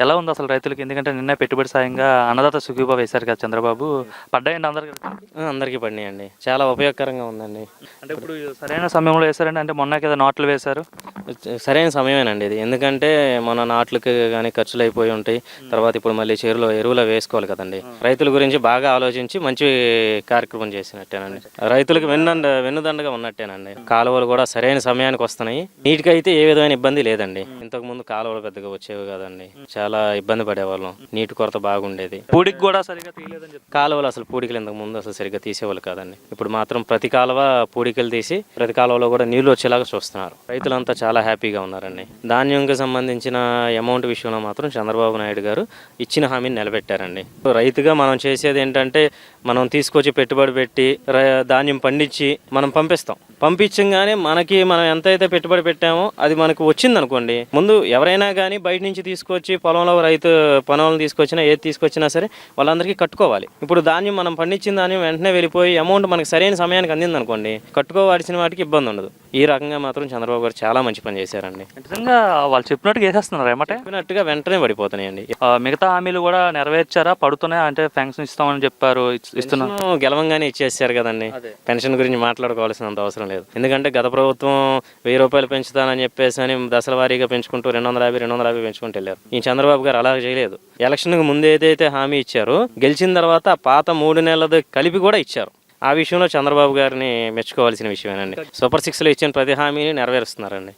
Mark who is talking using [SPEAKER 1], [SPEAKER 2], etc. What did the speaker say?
[SPEAKER 1] ఎలా ఉంది అసలు రైతులకి? ఎందుకంటే నిన్న పెట్టుబడి సాయంగా అన్నదాత సుఖీభా వేశారు కదా చంద్రబాబు. పడ్డాయండి అందరికి?
[SPEAKER 2] అందరికీ పడినాయండి. చాలా ఉపయోగకరంగా ఉందండి.
[SPEAKER 1] అంటే ఇప్పుడు సరైన సమయంలో వేశారండి? అంటే మొన్న కదా నాట్లు వేశారు.
[SPEAKER 2] సరైన సమయమేనండి ఇది. ఎందుకంటే మన నాట్లకి కానీ ఖర్చులు అయిపోయి ఉంటాయి. తర్వాత ఇప్పుడు మళ్ళీ చెరువులో ఎరువులు వేసుకోవాలి కదండి. రైతుల గురించి బాగా ఆలోచించి మంచి కార్యక్రమం చేసినట్టేనండి. రైతులకు వెన్నండ వెన్నుదండగా ఉన్నట్టేనండి. కాలువలు కూడా సరైన సమయానికి వస్తున్నాయి. నీటికి అయితే ఏ విధమైన ఇబ్బంది లేదండి. ఇంతకు ముందు కాలువలు పెద్దగా వచ్చేవి కదండి. చాలా ఇబ్బంది పడేవాళ్ళం. నీటి కొరత బాగుండేది.
[SPEAKER 1] పూడికి కూడా సరిగా తీయలేదని చెప్పి.
[SPEAKER 2] కాలువలు అసలు పూడికలు ఇంతకు ముందు అసలు సరిగ్గా తీసేవాళ్ళు కాదండి. ఇప్పుడు మాత్రం ప్రతి కాలువ పూడికలు తీసి ప్రతి కాలువలో కూడా నీళ్ళు వచ్చేలాగా చూస్తున్నారు. రైతులంతా చాలా హ్యాపీగా ఉన్నారండి. ధాన్యంకి సంబంధించిన అమౌంట్ విషయంలో మాత్రం చంద్రబాబు నాయుడు గారు ఇచ్చిన హామీని నిలబెట్టారండి. రైతుగా మనం చేసేది ఏంటంటే మనం తీసుకొచ్చి పెట్టుబడి పెట్టి ధాన్యం పండించి మనం పంపిస్తాం. పంపించగానే మనకి మనం ఎంతైతే పెట్టుబడి పెట్టామో అది మనకు వచ్చింది అనుకోండి ముందు ఎవరైనా కానీ బయట నుంచి తీసుకొచ్చి పొలంలో రైతు పనులను తీసుకొచ్చినా ఏది తీసుకొచ్చినా సరే వాళ్ళందరికీ కట్టుకోవాలి. ఇప్పుడు ధాన్యం మనం పండించిన ధాన్యం వెంటనే వెళ్ళిపోయి అమౌంట్ మనకి సరైన సమయానికి అందింది అనుకోండి కట్టుకోవాల్సిన వాటికి ఇబ్బంది ఉండదు ఈ రకంగా మాత్రం చంద్రబాబు గారు చాలా మంచి పని చేశారండి.
[SPEAKER 1] నిజంగా వాళ్ళు చెప్పినట్టుగా వేసేస్తున్నారు ఏమంటే?
[SPEAKER 2] చెప్పినట్టుగా వెంటనే పడిపోతున్నాయండి.
[SPEAKER 1] మిగతా హామీలు కూడా నెరవేర్చారా? పడుతున్నాయి? అంటే పెన్షన్ ఇస్తామని చెప్పారు
[SPEAKER 2] పెన్షన్ గెలవంగానే ఇచ్చేసారు కదండి. పెన్షన్ గురించి మాట్లాడుకోవాల్సినంత అవసరం లేదు. ఎందుకంటే గత ప్రభుత్వం వెయ్యి రూపాయలు పెంచుతానని చెప్పేసి అని దశల వారీగా పెంచుకుంటూ రెండు వందల యాభై రెండు వందల యాభై పెంచుకుంటూ వెళ్ళారు. ఈ చంద్రబాబు గారు అలా చేయలేదు. ఎలక్షన్కి ముందు ఏదైతే హామీ ఇచ్చారో గెలిచిన తర్వాత పాత మూడు నెలలది కలిపి కూడా ఇచ్చారు. ఆ విషయంలో చంద్రబాబు గారిని మెచ్చుకోవాల్సిన విషయమేనండి. సూపర్ సిక్స్లో ఇచ్చిన ప్రతి హామీని నెరవేరుస్తున్నారండి.